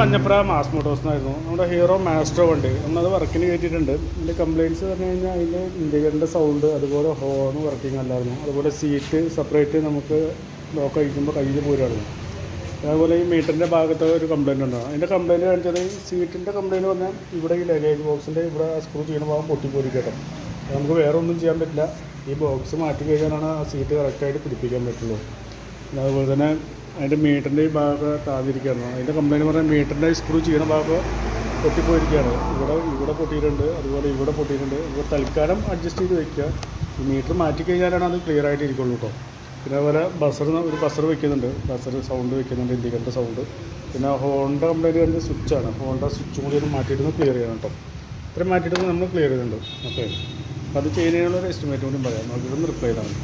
Manjapra mass Motors എന്നായിരുന്നു നമ്മുടെ hero Maestro വണ്ടി. നമ്മളത് വർക്കിന് കയറ്റിയിട്ടുണ്ട് അതിന്റെ കംപ്ലയിന്റ്സ് പറഞ്ഞു കഴിഞ്ഞാൽ അതിന്റെ ഇൻഡിക്കേറ്ററിന്റെ സൗണ്ട് അതുപോലെ ഹോൺ വർക്കിംഗ് അല്ലായിരുന്നു. അതുപോലെ സീറ്റ് സെപ്പറേറ്റ് നമുക്ക് ലോക്ക് അഴിക്കുമ്പോൾ കയ്യിൽ പോരായിരുന്നു അതേപോലെ ഈ മീറ്ററിന്റെ ഭാഗത്ത് ഒരു കംപ്ലയിന്റ് ഉണ്ടാകും അതിന്റെ കംപ്ലയിന്റ് കാണിച്ചത് സീറ്റിന്റെ കംപ്ലയിന്റ് പറഞ്ഞാൽ ഇവിടെ ഈ ലഗേജ് ബോക്സിന്റെ ഇവിടെ സ്ക്രൂ ചെയ്യുന്ന ഭാഗം പൊട്ടിപ്പോയിരിക്കട്ടെ നമുക്ക് വേറെ ഒന്നും ചെയ്യാൻ പറ്റില്ല. ഈ ബോക്സ് മാറ്റി കഴിഞ്ഞാലാണ് ആ സീറ്റ് കറക്റ്റായിട്ട് പിടിപ്പിക്കാൻ പറ്റുള്ളൂ. അതുപോലെ തന്നെ അതിന്റെ മീറ്ററിന്റെ ഈ ഭാഗം താഴ്ന്നിരിക്കുകയാണ് അതിന്റെ കംപ്ലൈന്റ് പറഞ്ഞാൽ മീറ്ററിന്റെ സ്ക്രൂ ചെയ്യുന്ന ഭാഗം പൊട്ടിപ്പോയിരിക്കുകയാണ്. ഇവിടെ ഇവിടെ പൊട്ടിയിട്ടുണ്ട് അതുപോലെ ഇവിടെ പൊട്ടിയിട്ടുണ്ട്. ഇപ്പോൾ തൽക്കാലം അഡ്ജസ്റ്റ് ചെയ്ത് വയ്ക്കുക ഈ മീറ്റർ മാറ്റി കഴിഞ്ഞാലാണ് അത് ക്ലിയർ ആയിട്ട് ഇരിക്കുള്ളൂ കേട്ടോ പിന്നെ അതുപോലെ ബസർ ഒരു ബസ്സർ വെക്കുന്നുണ്ട്. ബസർ സൗണ്ട് വെക്കുന്നുണ്ട് ഇൻഡിക്കേറ്റർ സൗണ്ട് പിന്നെ ഹോണ്ട കംപ്ലൈന്റ് വരുന്നത് സ്വിച്ചാണ് ഹോണ്ട സ്വിച്ചും കൂടി ഒന്ന് മാറ്റിയിട്ട് ക്ലിയർ ചെയ്യണം കേട്ടോ ഇത്രയും മാറ്റിയിട്ട് നമ്മൾ ക്ലിയർ ചെയ്യുന്നുണ്ട് ഓക്കെ അപ്പോൾ അത് ചെയ്യുന്നതിനുള്ള ഒരു എസ്റ്റിമേറ്റ് കൂടി പറയാം. നമുക്കിതൊന്ന് റിപ്ലൈ ചെയ്താൽ മതി.